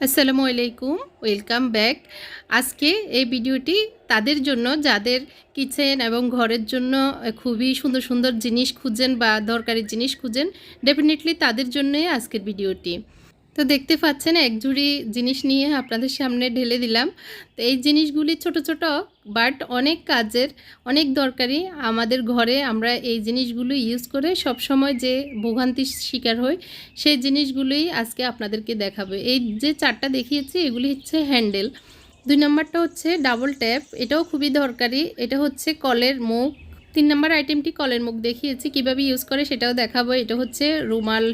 আসসালামু আলাইকুম, welcome back. আজকে এই ভিডিওটি তাদের জন্য, যাদের কিচেন এবং ঘরের জন্য খুবই সুন্দর সুন্দর জিনিস খুঁজেন বা দরকারি জিনিস খুঁজেন ডেফিনেটলি তাদের জন্যই আজকের ভিডিওটি। তো দেখতে পাচ্ছেন এক জুড়ি জিনিস নিয়ে আপনাদের সামনে ঢেলে দিলাম। তো এই জিনিসগুলি ছোট ছোট বাট অনেক কাজের, অনেক দরকারি। আমাদের ঘরে আমরা এই জিনিসগুলো ইউজ করে সব সময় যে ভোগান্তির শিকার হই, সেই জিনিসগুলোই আজকে আপনাদেরকে দেখাবে। এই যে চারটা দেখিয়েছি, এগুলি হচ্ছে হ্যান্ডেল দুই নম্বরটা হচ্ছে ডাবল ট্যাপ এটাও খুবই দরকারি। এটা হচ্ছে কলের মুখ। তিন নম্বর আইটেমটি কলের মুখ দেখিয়েছি, কীভাবে ইউজ করে সেটাও দেখাবো। এটা হচ্ছে রুমাল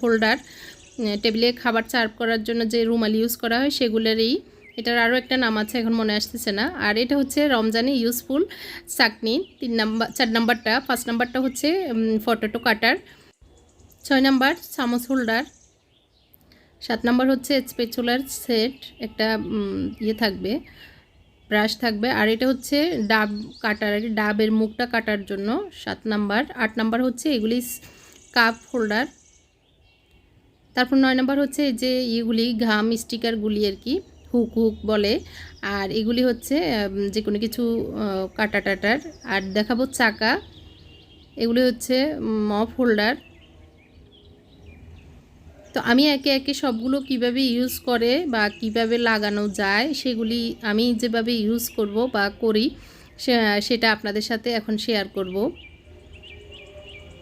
হোল্ডার টেবিলে খাবার সার্ভ করার জন্য যে রুমাল ইউজ করা হয় সেগুলোরই এটার আরও একটা নাম আছে, এখন মনে আসতেছে না। আর এটা হচ্ছে রমজানে ইউজফুল চাকনি, তিন নাম্বার চার নাম্বারটা। পাঁচ নাম্বারটা হচ্ছে ফটোটো কাটার ছয় নাম্বার, চামচ হোল্ডার সাত নাম্বার হচ্ছে স্পেচুলার সেট একটা ইয়ে থাকবে ব্রাশ থাকবে। আর এটা হচ্ছে ডাব কাটার আর ডাবের মুখটা কাটার জন্য। সাত নাম্বার, আট নাম্বার হচ্ছে এগুলি কাপ হোল্ডার তারপর নয় নম্বর হচ্ছে যে ইয়েগুলি ঘাম, স্টিকারগুলি আর কি, হুক হুক বলে। আর এগুলি হচ্ছে যে কোনো কিছু কাটা টাটার আর দেখাবো চাকা। এগুলি হচ্ছে মফ হোল্ডার। তো আমি একে একে সবগুলো কীভাবে ইউজ করে বা কীভাবে লাগানো যায়, সেগুলি আমি যেভাবে ইউজ করব বা করি সেটা আপনাদের সাথে এখন শেয়ার করব।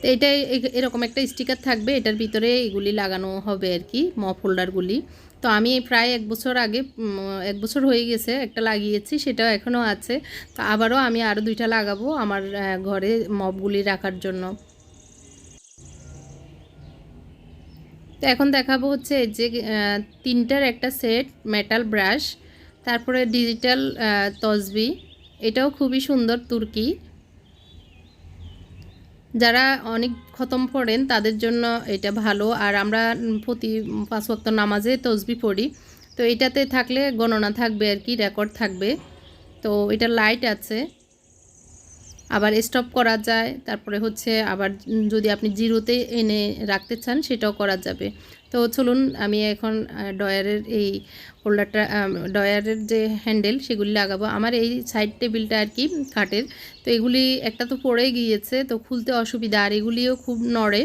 তো এটা এরকম একটা স্টিকার থাকবে, এটার ভিতরে এগুলি লাগানো হবে আর কি মপ হোল্ডারগুলি তো আমি প্রায় এক বছর আগে এক বছর হয়ে গেছে একটা লাগিয়েছি, সেটাও এখনও আছে। তো আবারও আমি আরও দুইটা লাগাবো আমার ঘরে মপগুলি রাখার জন্য। তো এখন দেখাবো হচ্ছে যে তিনটার একটা সেট মেটাল ব্রাশ তারপরে ডিজিটাল তসবি। এটাও খুবই সুন্দর তুর্কি। যারা অনেক খতম পড়েন তাদের জন্য এটা ভালো। আর আমরা প্রতি পাঁচ নামাজে তসবি পড়ি। তো এটাতে থাকলে গণনা থাকবে আর কি রেকর্ড থাকবে। তো এটা লাইট আছে। আবার স্টপ করা যায়, তারপরে হচ্ছে আবার যদি আপনি জিরোতে এনে রাখতে চান, সেটাও করা যাবে। তো চলুন, আমি এখন ডয়ারের এই হোল্ডারটা ডয়ারের যে হ্যান্ডেল, সেগুলি লাগাবো। আমার এই সাইড টেবিলটা আর কি কাঠের। তো এগুলি একটা তো পড়ে গিয়েছে, তো খুলতে অসুবিধা। আর এগুলিও খুব নড়ে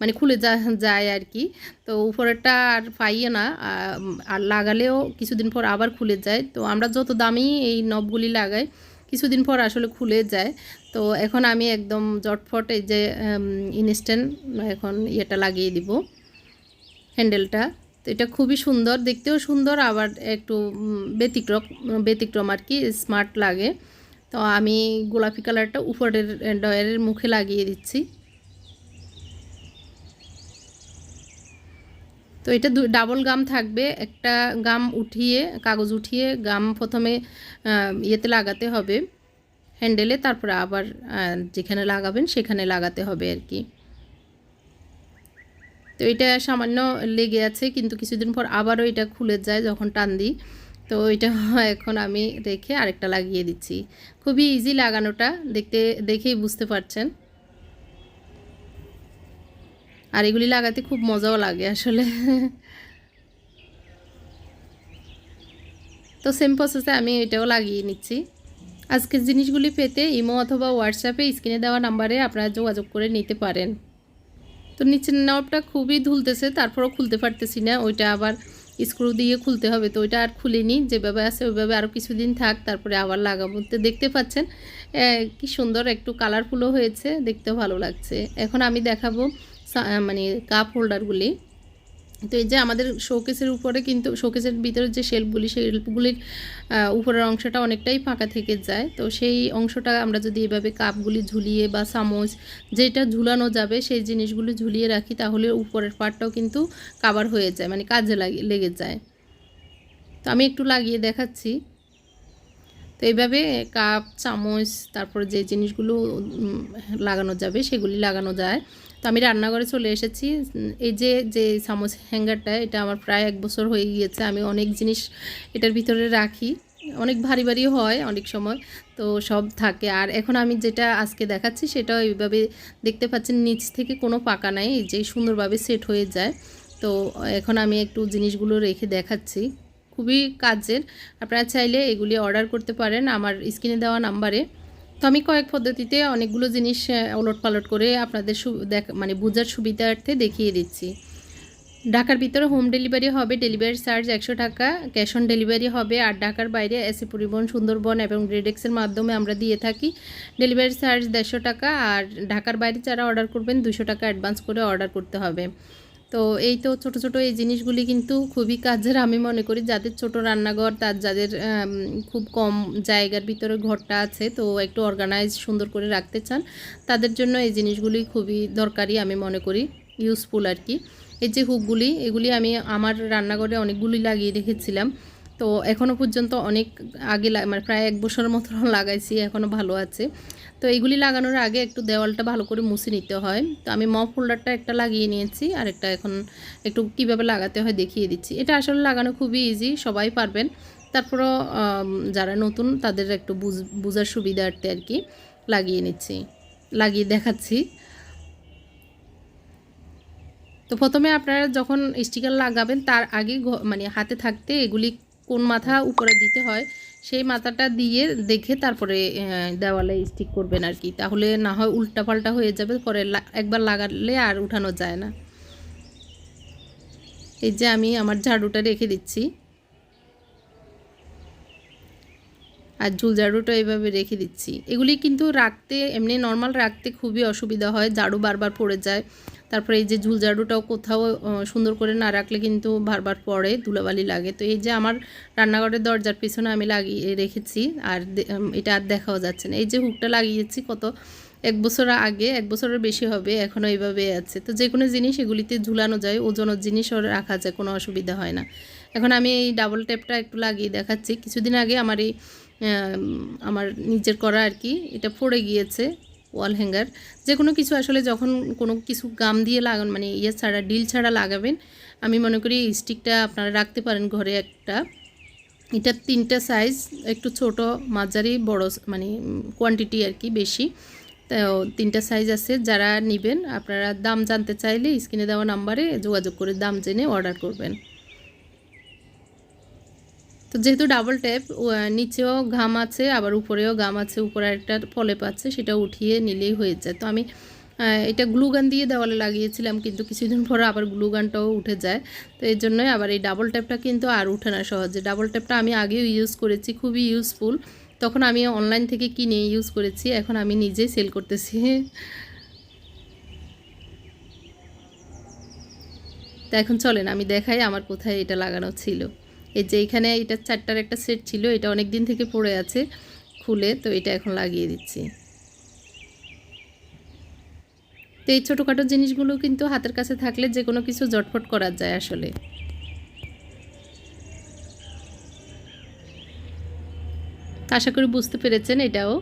মানে খুলে যায় আর কি। তো উপরেরটা আর পাইয়ে না আর লাগালেও কিছুদিন পর আবার খুলে যায়। তো আমরা যত দামি এই নবগুলি লাগাই কিছুদিন পর আসলে খুলে যায়। তো এখন আমি একদম জটফট এই যে ইনস্ট্যান্ট এখন ইয়েটা লাগিয়ে দিব হ্যান্ডেলটা তো এটা খুবই সুন্দর, দেখতেও সুন্দর, আবার একটু ব্যতিক্রম ব্যতিক্রম আর কি স্মার্ট লাগে। তো আমি গোলাপি কালারটা উপরের ডয়ের মুখে লাগিয়ে দিচ্ছি। তো এটা ডাবল গাম থাকবে। একটা গাম উঠিয়ে, কাগজ উঠিয়ে গাম প্রথমে ইয়েতে লাগাতে হবে। হ্যান্ডেলে তারপরে আবার যেখানে লাগাবেন সেখানে লাগাতে হবে আর কি। তো এটা সামান্য লেগে আছে, কিন্তু কিছুদিন পর আবারও এটা খুলে যায় যখন টান দিই। তো এটা এখন আমি রেখে আরেকটা লাগিয়ে দিচ্ছি। খুবই ইজি লাগানোটা, দেখতে, দেখেই বুঝতে পারছেন। আর এগুলি লাগাতে খুব মজাও লাগে আসলে। তো সেম প্রসেসে আমি এটাও লাগিয়ে নিচ্ছি। আজকের জিনিসগুলি পেতে ইমো অথবা হোয়াটসঅ্যাপে স্ক্রিনে দেওয়া নাম্বারে আপনারা যোগাযোগ করে নিতে পারেন। তো নিচের নবটা খুবই ধুলতেছে, তারপরও খুলতে পারতেছি না, ওইটা আবার স্ক্রু দিয়ে খুলতে হবে। তো ওইটা আর খুলিনি, যেভাবে আছে ওইভাবে আরও কিছুদিন থাক, তারপরে আবার লাগাবো। তো দেখতে পাচ্ছেন কি সুন্দর একটু কালারফুলও হয়েছে, দেখতেও ভালো লাগছে। এখন আমি দেখাবো মানে কাপ হোল্ডারগুলি তো এই যে আমাদের শোকেসের উপরে কিন্তু শোকেসের ভিতরে যে শেল্পগুলি সেই শেল্পগুলির উপরের অংশটা অনেকটাই ফাঁকা থেকে যায়। তো সেই অংশটা আমরা যদি এভাবে কাপগুলি ঝুলিয়ে বা চামচ যেটা ঝুলানো যাবে, সেই জিনিসগুলি ঝুলিয়ে রাখি, তাহলে উপরের পার্টটাও কিন্তু কাবার হয়ে যায় মানে কাজে লাগে, লেগে যায়। তো আমি একটু লাগিয়ে দেখাচ্ছি। তো এইভাবে কাপ চামচ, তারপর যে জিনিসগুলো লাগানো যাবে, সেগুলি লাগানো যায়। তো আমি রান্নাঘরে চলে এসেছি। এই যে যে চামচ হ্যাঙ্গারটা, এটা আমার প্রায় এক বছর হয়ে গিয়েছে। আমি অনেক জিনিস এটার ভিতরে রাখি। অনেক ভারী ভারী হয় অনেক সময়, তো সব থাকে। আর এখন আমি যেটা আজকে দেখাচ্ছি, সেটা এইভাবে দেখতে পাচ্ছেন, নিচ থেকে কোনো পাকা নাই যে সুন্দরভাবে সেট হয়ে যায়। তো এখন আমি একটু জিনিসগুলো রেখে দেখাচ্ছি। খুবই কাজের। আপনারা চাইলে এগুলি অর্ডার করতে পারেন আমার স্ক্রিনে দেওয়া নাম্বারে তো আমি কয়েক পদ্ধতিতে অনেকগুলো জিনিস ওলট পালট করে আপনাদের দেখ মানে বোঝার সুবিধার্থে দেখিয়ে দিচ্ছি। ঢাকার ভিতরে হোম ডেলিভারি হবে ডেলিভারি চার্জ একশো টাকা ক্যাশ অন ডেলিভারি হবে আর ঢাকার বাইরে এসি পরিবহন, সুন্দরবন এবং গ্রেডেক্সের মাধ্যমে আমরা দিয়ে থাকি ডেলিভারি চার্জ দেড়শো টাকা আর ঢাকার বাইরে যারা অর্ডার করবেন দুশো টাকা অ্যাডভান্স করে অর্ডার করতে হবে। তো এই তো ছোট ছোট এই জিনিসগুলি কিন্তু খুবই কাজের, আমি মনে করি যাদের ছোট রান্নাঘর, তার যাদের খুব কম জায়গার ভিতরে ঘরটা আছে, তো একটু অর্গানাইজ সুন্দর করে রাখতে চান, তাদের জন্য এই জিনিসগুলি খুবই দরকারি, আমি মনে করি ইউজফুল আর কি। এই যে হুকগুলি, এগুলি আমি আমার রান্নাঘরে অনেকগুলি লাগিয়ে রেখেছিলাম, তো এখনও পর্যন্ত অনেক আগে মানে প্রায় এক বছরের মতো লাগাইছি এখনও ভালো আছে। তো এইগুলি লাগানোর আগে একটু দেওয়ালটা ভালো করে মুছে নিতে হয়। তো আমি মপ হোল্ডারটা একটা লাগিয়ে নিয়েছি, আর একটা এখন একটু কীভাবে লাগাতে হয় দেখিয়ে দিচ্ছি। এটা আসলে লাগানো খুবই ইজি সবাই পারবেন। তারপরও যারা নতুন তাদের একটু বুঝ, বোঝার সুবিধার্থে আর কি লাগিয়ে নিচ্ছি, লাগিয়ে দেখাচ্ছি। তো প্রথমে আপনারা যখন স্টিকার লাগাবেন, তার আগে মানে হাতে থাকতে এগুলি কোন মাথা উপরে দিতে হয় সেই মাথাটা দিয়ে দেখে তারপরে দেওয়ালে স্টিক করবেন আর কি। তাহলে না হয় উল্টা পাল্টা হয়ে যাবে, পরে একবার লাগালে আর উঠানো যায় না। এই যে আমি আমার ঝাড়ুটা রেখে দিচ্ছি। আর ঝুল ঝাড়ুটা এইভাবে রেখে দিচ্ছি। এগুলি কিন্তু রাখতে, এমনি নর্মাল রাখতে খুবই অসুবিধা হয়। ঝাড়ু বারবার পড়ে যায়। তারপরে এই যে ঝুলঝাড়ুটাও কোথাও সুন্দর করে না রাখলে কিন্তু বারবার পড়ে ধুলাবালি লাগে। তো এই যে আমার রান্নাঘরের দরজার পিছনে আমি লাগিয়ে রেখেছি, আর এটা আর দেখাও যাচ্ছে না। এই যে হুকটা লাগিয়েছি কত, এক বছর আগে, এক বছরের বেশি হবে এখনও এইভাবে আছে। তো যে কোনো জিনিস এগুলিতে ঝুলানো যায়, ওজনের জিনিসও রাখা যায়, কোনো অসুবিধা হয় না। এখন আমি এই ডাবল টেপটা একটু লাগিয়ে দেখাচ্ছি। কিছুদিন আগে আমার এই আমার নিজের করা আর কি, এটা পড়ে গিয়েছে। ওয়াল হ্যাঙ্গার যে কোনো কিছু আসলে যখন কোনো কিছু গাম দিয়ে লাগান মানে ইয়ে ছাড়া, ডিল ছাড়া লাগাবেন, আমি মনে করি এই স্টিকটা আপনারা রাখতে পারেন ঘরে একটা। এটা তিনটা সাইজ একটু ছোট, মাঝারি, বড় মানে কোয়ান্টিটি আর কি বেশি। তো তিনটা সাইজ আছে, যারা নেবেন, আপনারা দাম জানতে চাইলে স্ক্রিনে দেওয়া নাম্বারে যোগাযোগ করে দাম জেনে অর্ডার করবেন। তো যেহেতু ডাবল ট্যাপ নিচেও ঘাম আছে, আবার উপরেও ঘাম আছে, উপরে একটা ফলে পাচ্ছে সেটা উঠিয়ে নিলেই হয়ে যায়। তো আমি এটা গ্লুগান দিয়ে দেওয়ালে লাগিয়েছিলাম, কিন্তু কিছুদিন পরে আবার গ্লুগানটাও উঠে যায়। তো এই জন্যই আবার এই ডাবল ট্যাপটা কিন্তু আর উঠে না সহজে। ডাবল ট্যাপটা আমি আগেও ইউজ করেছি, খুবই ইউজফুল তখন আমি অনলাইন থেকে কিনে ইউজ করেছি, এখন আমি নিজেই সেল করতেছি। তা এখন চলেন, আমি দেখাই আমার কোথায় এটা লাগানো ছিল। এই যে এখানে এটা চারটার একটা সেট ছিল, এটা অনেক দিন থেকে পড়ে আছে খুলে, তো এটা এখন লাগিয়ে দিচ্ছি। তো এই ছোটোখাটো জিনিসগুলো কিন্তু হাতের কাছে থাকলে যে কোনো কিছু জটফট করা যায় আসলে। আশা করি বুঝতে পেরেছেন এটাও।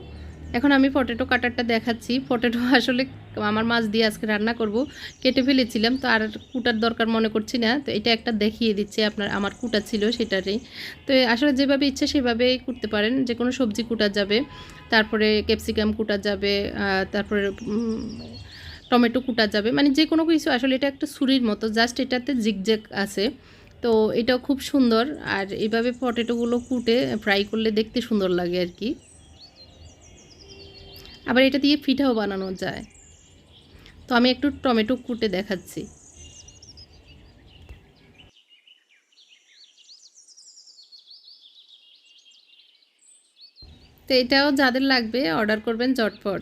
এখন আমি পটেটো কাটারটা দেখাচ্ছি। পটেটো আসলে আমার মাছ দিয়ে আজকে রান্না করব। কেটে ফেলেছিলাম, তো আর কুটার দরকার মনে করছি না। তো এটা একটা দেখিয়ে দিচ্ছে আপনার, আমার কুটা ছিল সেটারই। তো আসলে যেভাবে ইচ্ছে সেভাবেই কুটতে পারেন। যে কোনো সবজি কুটা যাবে, তারপরে ক্যাপসিকাম কুটা যাবে তারপরে টমেটো কুটা যাবে। মানে যে কোনো কিছু, আসলে এটা একটা ছুরির মতো, জাস্ট এটাতে জিগজ্যাগ আছে। তো এটাও খুব সুন্দর। আর এইভাবে পটেটোগুলো কুটে, ফ্রাই করলে দেখতে সুন্দর লাগে আর কি। আবার এটা দিয়ে পিঠাও বানানো যায়। তো আমি একটু টমেটো কুটে দেখাচ্ছি। তো এটাও যাদের লাগবে অর্ডার করবেন চটপট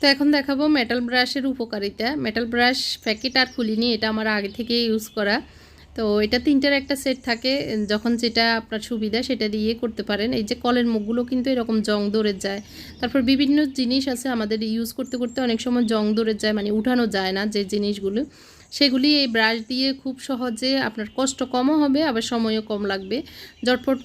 তো এখন দেখাবো মেটাল ব্রাশের উপকারিতা। মেটাল ব্রাশ প্যাকেট আর খুলিনি, এটা আমার আগে থেকে ইউজ করা। তো এটা তিনটার একটা সেট থাকে, যখন যেটা আপনার সুবিধা সেটা দিয়ে করতে পারেন। এই যে কলের মুখগুলো কিন্তু এরকম জং ধরে যায়। তারপর বিভিন্ন জিনিস আছে আমাদের ইউজ করতে করতে অনেক সময় জং ধরে যায় মানে উঠানো যায় না যে জিনিসগুলো। সেগুলি এই ব্রাশ দিয়ে খুব সহজে আপনার কষ্ট কমও হবে, আবার সময়ও কম লাগবে। জটপট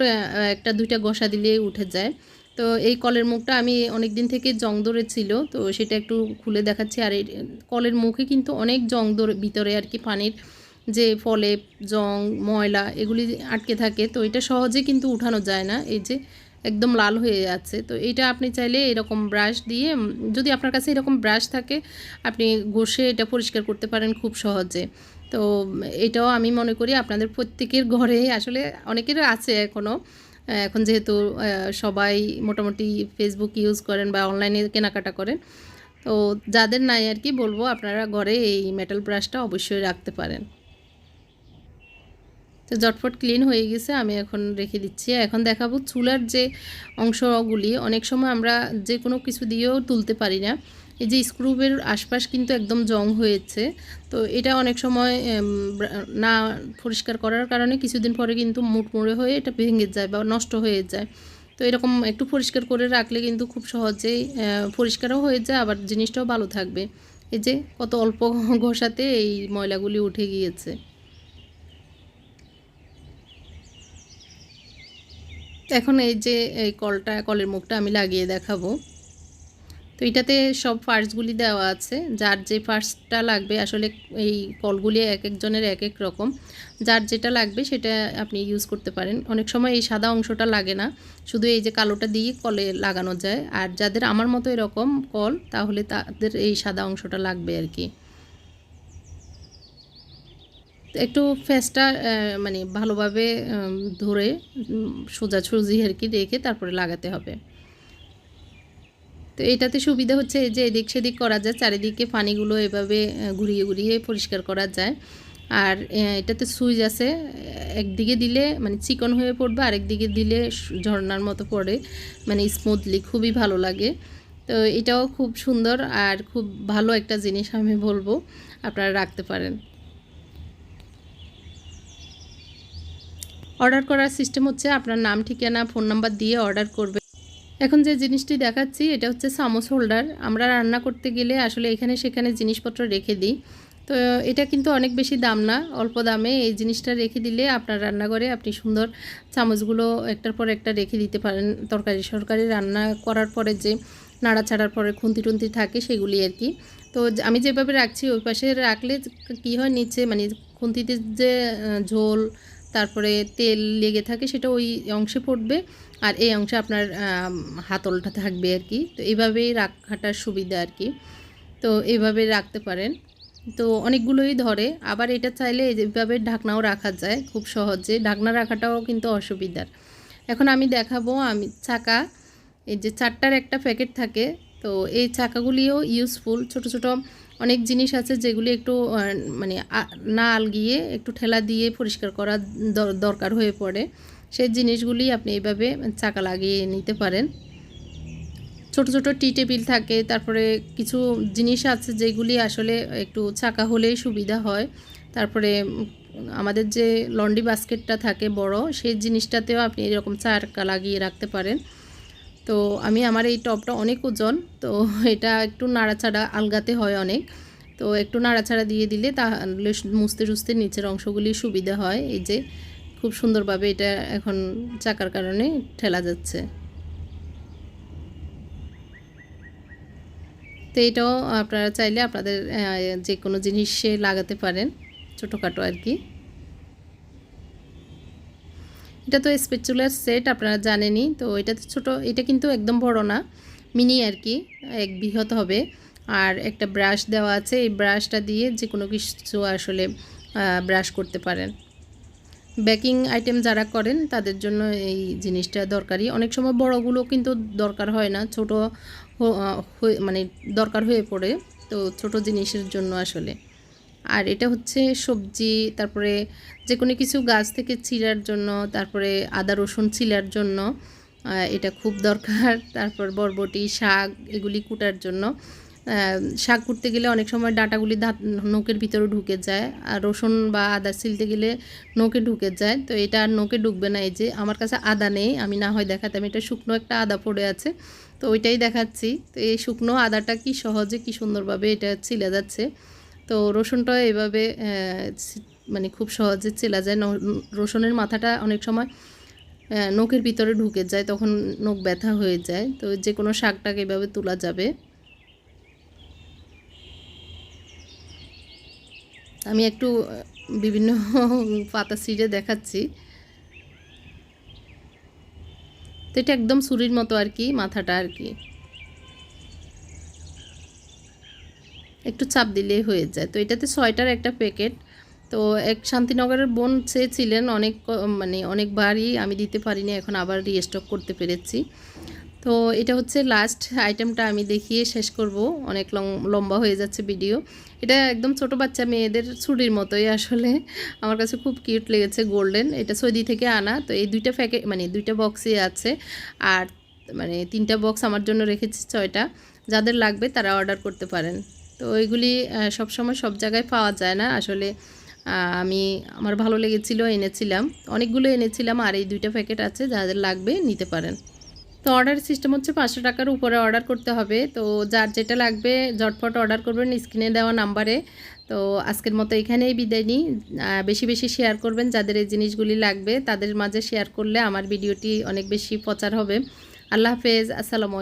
একটা, দুইটা ঘষা দিলে উঠে যায়। তো এই কলের মুখটা আমি অনেক দিন থেকে জং ধরেছিল তো সেটা একটু খুলে দেখাচ্ছি। আর এই কলের মুখে কিন্তু অনেক জং ধরে, ভিতরে আর কি পানির যে ফলে জং, ময়লা এগুলি আটকে থাকে, তো এটা সহজে কিন্তু উঠানো যায় না। এই যে একদম লাল হয়ে যাচ্ছে, তো এটা আপনি চাইলে এরকম ব্রাশ দিয়ে, যদি আপনার কাছে এরকম ব্রাশ থাকে, আপনি ঘষে এটা পরিষ্কার করতে পারেন খুব সহজে। তো এটাও আমি মনে করি আপনাদের প্রত্যেকের ঘরে, আসলে অনেকের আছে এখনও এখন যেহেতু সবাই মোটামুটি ফেসবুক ইউজ করেন বা অনলাইনে কেনাকাটা করেন, তো যাদের নাই আর কি বলব, আপনারা ঘরে এই মেটাল ব্রাশটা অবশ্যই রাখতে পারেন। তো জটফট ক্লিন হয়ে গেছে, আমি এখন রেখে দিচ্ছি। এখন দেখাবো চুলার যে অংশগুলি, অনেক সময় আমরা যে কোনো কিছু দিয়েও তুলতে পারি না। এই যে স্ক্রুবের আশপাশ কিন্তু একদম জং হয়েছে। তো এটা অনেক সময় না পরিষ্কার করার কারণে কিছুদিন পরে কিন্তু মুটমুড়ে হয়ে এটা ভেঙে যায় বা নষ্ট হয়ে যায়। তো এরকম একটু পরিষ্কার করে রাখলে কিন্তু খুব সহজেই পরিষ্কারও হয়ে যায়, আবার জিনিসটাও ভালো থাকবে। এই যে কত অল্প ঘষাতে এই ময়লাগুলি উঠে গিয়েছে। এখন এই যে এই কলটা, কলের মুখটা আমি লাগিয়ে দেখাবো। তো এটাতে সব পার্টসগুলি দেওয়া আছে। যার যে পার্টসটা লাগবে, আসলে এই কলগুলি এক একজনের এক এক রকম। যার যেটা লাগবে সেটা আপনি ইউজ করতে পারেন। অনেক সময় এই সাদা অংশটা লাগে না। শুধু এই যে কালোটা দিয়ে কলে লাগানো যায়। আর যাদের আমার মতো এরকম কল, তাহলে তাদের এই সাদা অংশটা লাগবে আর কি। একটু ফেসটা মানে ভালোভাবে ধরে উম, সোজাসুজি আর কি রেখে তারপরে লাগাতে হবে। তো এটাতে সুবিধা হচ্ছে যে এদিক সেদিক করা যায় চারিদিকে পানিগুলো এভাবে ঘুরিয়ে ঘুরিয়ে পরিষ্কার করা যায়। আর এটাতে সুইচ আছে একদিকে দিলে মানে চিকন হয়ে পড়বে আরেকদিকে দিলে ঝর্নার মতো পড়ে মানে স্মুথলি খুবই ভালো লাগে। তো এটাও খুব সুন্দর আর খুব ভালো একটা জিনিস আমি বলব আপনারা রাখতে পারেন। অর্ডার করার সিস্টেম হচ্ছে আপনার নাম, ঠিকানা, ফোন নাম্বার দিয়ে অর্ডার করবে। এখন যে জিনিসটি দেখাচ্ছি, এটা হচ্ছে সামোস হোল্ডার। আমরা রান্না করতে গেলে আসলে এখানে সেখানে জিনিসপত্র রেখে দিই। তো এটা কিন্তু অনেক বেশি দাম না, অল্প দামে এই জিনিসটা রেখে দিলে আপনার রান্নাঘরে আপনি সুন্দর চামচগুলো একটার পর একটা রেখে দিতে পারেন। তরকারি, সরকারি রান্না করার পরে যে নাড়াচাড়ার পরে খুন্তি টুন্তি থাকে সেগুলি আর কি। তো আমি যেভাবে রাখছি, ওই পাশে রাখলে কী হয়, নিচে মানে খুন্তিতে যে ঝোল তারপরে তেল লেগে থাকে সেটা ওই অংশে পড়বে আর এই অংশে আপনার হাতলটা থাকবে আর কি। তো এইভাবেই রাখাটার সুবিধা আর কি। তো এইভাবে রাখতে পারেন। তো অনেকগুলোই ধরে। আবার এটা চাইলে এইভাবে ঢাকনাও রাখা যায় খুব সহজে। ঢাকনা রাখাটাও কিন্তু অসুবিধার। এখন আমি দেখাবো, আমি চাকা, এই যে চারটার একটা প্যাকেট থাকে। তো এই চাকাগুলিও ইউজফুল। ছোট ছোট অনেক জিনিস আছে যেগুলি একটু মানে না আলগিয়ে, একটু ঠেলা দিয়ে পরিষ্কার করা দর- দরকার হয়ে পড়ে। সেই জিনিসগুলি আপনি এইভাবে চাকা লাগিয়ে নিতে পারেন। ছোট ছোট টি টেবিল থাকে, তারপরে কিছু জিনিস আছে যেগুলি আসলে একটু চাকা হলেই সুবিধা হয়। তারপরে আমাদের যে লন্ড্রি বাস্কেটটা থাকে বড়, সেই জিনিসটাতেও আপনি এরকম চাকা লাগিয়ে রাখতে পারেন। তো আমি আমার এই টপটা অনেক ওজন, তো এটা একটু নাড়াচাড়া আলগাতে হয় অনেক। তো একটু নাড়াচাড়া দিয়ে দিলে তাহলে মুছতে টুছতে নিচের অংশগুলি সুবিধা হয়। এই যে খুব সুন্দরভাবে এটা এখন চাকার কারণে ঠেলা যাচ্ছে। তো এটাও আপনারা চাইলে আপনাদের যে কোনো জিনিসে লাগাতে পারেন, ছোটোখাটো আর কি। এটা তো স্পেচুলার সেট আপনারা জানেনই, তো এটা তো ছোটো, এটা কিন্তু একদম বড় না, মিনি আর কি, এক বৃহৎ হবে। আর একটা ব্রাশ দেওয়া আছে, এই ব্রাশটা দিয়ে যে কোনো কিছু আসলে ব্রাশ করতে পারেন। বেকিং আইটেম যারা করেন, তাদের জন্য এই জিনিসটা দরকারি অনেক সময় বড়গুলো কিন্তু দরকার হয় না, ছোট মানে দরকার হয়ে পড়ে, তো ছোট জিনিসের জন্য আসলে। আর এটা হচ্ছে সবজি, তারপরে যে কোনো কিছু গাছ থেকে চিরার জন্য, তারপরে আদা, রসুন চিলার জন্য এটা খুব দরকার। তারপর বরবটি, শাক এগুলি কুটার জন্য। শাক কুটতে গেলে অনেক সময় ডাঁটাগুলি দাঁত নখের ভিতরে ঢুকে যায়, আর রসুন বা আদা ছিলতে গেলে নখে ঢুকে যায়। তো এটা আর নখে ঢুকবে না, এই যে আমার কাছে আদা নেই, আমি না হয় দেখাতাম এটা শুকনো একটা আদা পড়ে আছে, তো ওইটাই দেখাচ্ছি। তো এই শুকনো আদাটা কি সহজে, কি সুন্দরভাবে এটা ছিলে যাচ্ছে? তো রসুনটা এভাবে মানে খুব সহজে চেলা যায়। রসুনের মাথাটা অনেক সময় নখের ভিতরে ঢুকে যায়, তখন নখ ব্যথা হয়ে যায়। তো যে কোনো শাকটাক এভাবে তোলা যাবে। আমি একটু বিভিন্ন পাতা ছিঁড়ে দেখাচ্ছি। তো এটা একদম ছুরির মতো আর কি, মাথাটা আর কি। একটু চাপ দিলেই হয়ে যায়। তো এটাতে ছয়টার একটা প্যাকেট তো এক শান্তিনগরের বোন চেয়েছিলেন অনেক মানে অনেকবারই আমি দিতে পারিনি, এখন আবার রিস্টক করতে পেরেছি। তো এটা হচ্ছে লাস্ট আইটেমটা আমি দেখিয়ে শেষ করব। অনেক লম্বা হয়ে যাচ্ছে ভিডিও এটা একদম ছোট বাচ্চা মেয়েদের ছুরির মতোই আসলে। আমার কাছে খুব কিউট লেগেছে গোল্ডেন এটা সৌদি থেকে আনা। তো এই দুইটা প্যাকেট মানে দুইটা বক্সই আছে। আর মানে তিনটা বক্স আমার জন্য রেখেছি ছয়টা। যাদের লাগবে তারা অর্ডার করতে পারেন। তো ওইগুলি সব সময় সব জায়গায় পাওয়া যায় না। আসলে আমি, আমার ভালো লেগেছিল, এনেছিলাম। অনেকগুলো এনেছিলাম আর এই দুইটা প্যাকেট আছে যাদের লাগবে নিতে পারেন। তো অর্ডার সিস্টেম হচ্ছে পাঁচশো টাকার উপরে অর্ডার করতে হবে। তো যার যেটা লাগবে ঝটফট অর্ডার করবেন স্ক্রিনে দেওয়া নাম্বারে। তো আজকের মতো এখানেই বিদায় নিই। বেশি বেশি শেয়ার করবেন যাদের এই জিনিসগুলি লাগবে, তাদের মাঝে শেয়ার করলে আমার ভিডিওটি অনেক বেশি প্রচার হবে। আল্লাহ হাফেজ, আসসালামু